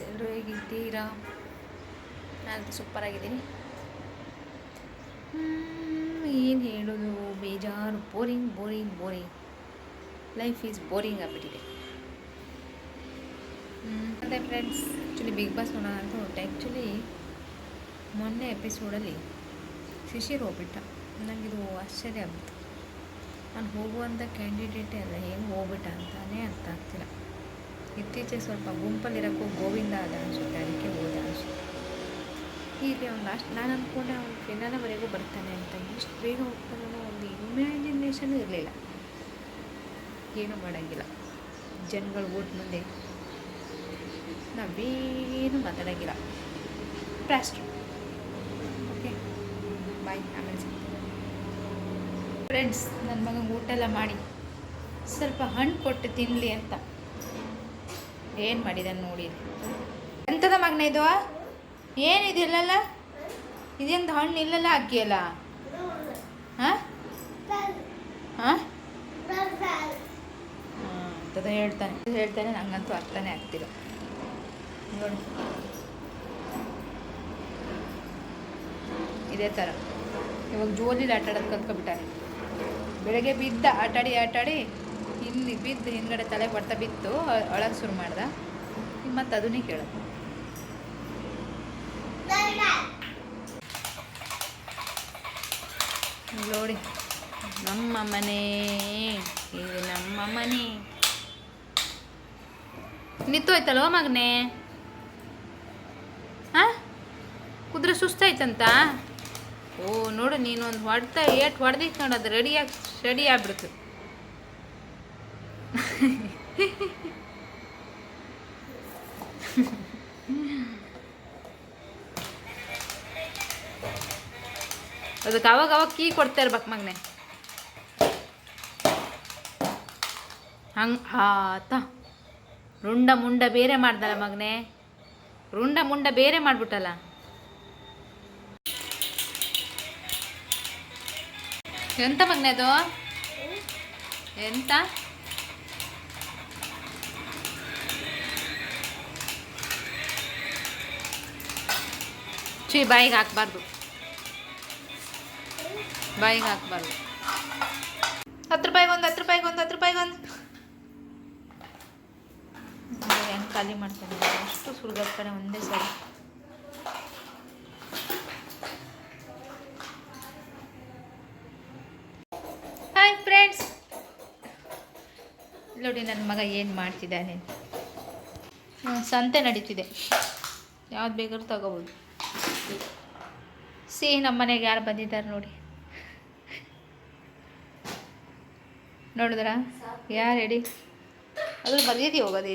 ಎಲ್ಲರೂ ಹೇಗಿದ್ದೀರಾ? ನಾನು ಸೂಪರಾಗಿದ್ದೀನಿ ಏನು ಹೇಳೋದು? ಬೇಜಾರು, boring boring boring. Life is boring ಆಗಿಬಿಟ್ಟಿದೆ. ಮತ್ತು ಫ್ರೆಂಡ್ಸ್ ಆ್ಯಕ್ಚುಲಿ ಬಿಗ್ ಬಾಸ್ ನೋಡೋಣ ಅಂತ ಹೊರಟೆ. ಆ್ಯಕ್ಚುಲಿ ಮೊನ್ನೆ ಎಪಿಸೋಡಲ್ಲಿ ಶಿಶಿರ್ ಹೋಗ್ಬಿಟ್ಟ. ನನಗಿದು ಆಶ್ಚರ್ಯ ಆಗ್ಬಿಟ್ಟು ನಾನು ಹೋಗುವಂಥ ಕ್ಯಾಂಡಿಡೇಟೇ ಅಲ್ಲ, ಹೆಂಗೆ ಹೋಗ್ಬಿಟ್ಟ ಅಂತಾನೇ ಅರ್ಥ ಆಗ್ತಿಲ್ಲ. ಇತ್ತೀಚೆಗೆ ಸ್ವಲ್ಪ ಗುಂಪಲ್ಲಿರೋಕ್ಕೂ ಗೋವಿಂದ ಅದ ಅನಿಸುತ್ತೆ, ಅದಕ್ಕೆ ಹೋದ ಅನಿಸುತ್ತೆ. ಹೀಗೆ ಅವ್ನು ಲಾಸ್ಟ್ ನಾನು ಅಂದ್ಕೊಂಡೆ ಅವ್ನು ಫಿನಾಲವರೆಗೂ ಬರ್ತಾನೆ ಅಂತ. ಇಷ್ಟು ಬೇಗ ಹೋಗ್ತಾನೋ ಒಂದು ಇಮ್ಯಾಜಿನೇಷನ್ ಇರಲಿಲ್ಲ. ಏನೂ ಮಾಡೋಂಗಿಲ್ಲ. ಜನಗಳು ಓಟ್ ಮುಂದೆ. ನಾವೇನು ಮಾತಾಡೋಂಗಿಲ್ಲ. ಪ್ಲಾಸ್ಟ್ ಓಕೆ ಬಾಯ್ ಆಮೇಲೆ ಫ್ರೆಂಡ್ಸ್ ನನ್ನ ಮಗಂಗೆ ಊಟ ಎಲ್ಲ ಮಾಡಿ. ಸ್ವಲ್ಪ ಹಣ್ಣು ಕೊಟ್ಟು ತಿನ್ನಲಿ ಅಂತ. ಏನು ಮಾಡಿದಾನೆ ನೋಡಿ. ಎಂಥದ ಮಗನ ಇದು? ಏನಿದಿಲ್ಲಲ್ಲ ಇದೇನು ಹಣ್ಣು ಇಲ್ಲಲ್ಲ ಅಕ್ಕಿಯಲ್ಲ ಹಾಂ? ಹಾಂ? ಹೇಳ್ತಾನೆ. ಹೇಳ್ತಾನೆ, ನಂಗಂತೂ ಅರ್ಥನೇ ಆಗ್ತಿಲ್ಲ. ನೋಡಿ. ಇದೇ ಥರ ಇವಾಗ ಜೋಲಿಲಿ ಆಟಾಡೋದು ಕಲ್ತ್ಕೊಬಿಟ್ಟಾನೆ. ಬೆಳಗ್ಗೆ ಬಿದ್ದ ಆಟಾಡಿ ಆಟಾಡಿ ಇಲ್ಲಿ ಬಿದ್ದು ಹಿಂದ್ಗಡೆ ತಲೆ ಬರ್ತಾ ಬಿತ್ತು, ಒಳಗೆ ಶುರು ಮಾಡ್ದ. ಮತ್ತು ಅದನ್ನೇ ಕೇಳೋದು ನೋಡಿ, ನಮ್ಮ ಮನೆ ಇದು ನಮ್ಮ ಮನೆ. ನಿಂತೋಯ್ತಲ್ವ ಮಗನೇ? ಹಾ ಕುದುರೆ ಸುಸ್ತಾಯ್ತಂತ? ಓ, ನೋಡು, ನೀನು ಒಂದು ಹೊಡ್ತಾ ಏಟ್ ಹೊಡೆದಿತ್ತು ನೋಡು, ಅದು ರೆಡಿಯಾಗಿ ರೆಡಿ ಆಗ್ಬಿಡ್ತು. ಅದಕ್ಕೆ ಅವಾಗ ಅವಾಗ ಕೀ ಕೊಡ್ತಾ ಇರ್ಬೇಕು ಮಗನೆ. ಹಂಗೆ ಆತ ರುಂಡ ಮುಂಡ ಬೇರೆ ಮಾಡ್ದಲ್ಲ ಮಗನೆ. ರುಂಡ ಮುಂಡ ಬೇರೆ ಮಾಡ್ಬಿಟ್ಟಲ್ಲ. ಎಂತ ಮಗನೆ ಅದು? ಎಂತ? ಚೀ ಬಾಯಿಗೆ ಹಾಕ್ಬಾರ್ದು. ಬಾಯಿಗೆ ಹಾಕ್ಬಾರ್ದು. ಹತ್ತು ರೂಪಾಯಿಗೆ ಒಂದು, ಹತ್ತು ರೂಪಾಯಿಗೆ ಒಂದು, ಹತ್ತು ರೂಪಾಯಿಗೆ ಒಂದು. ಹೆಂಗೆ ಖಾಲಿ ಮಾಡ್ತಾನೆ? ಅಷ್ಟು ಸುಳ್ಗಾಡ್ತಾನೆ ಒಂದೇ ಸರಿ. ಹಾಯ್ ಫ್ರೆಂಡ್ಸ್ ನೋಡಿ, ನನ್ನ ಮಗ ಏನು ಮಾಡ್ತಿದ್ದಾನೆ? ಸಂತೆ ನಡೀತಿದೆ. ಯಾವ್ದು ಬೇಕಾದ್ರೂ ತಗೋಬೋದು. ಸಿ ನಮ್ಮ ಮನೆಗೆ ಯಾರು ಬಂದಿದ್ದಾರೆ ನೋಡಿ. ನೋಡಿದ್ರಾ? ಯಾರು ಹೇಳಿ ಅದ್ರ ಬರ್ದಿದ್ದೀವಿ ಹೋಗೋದೇ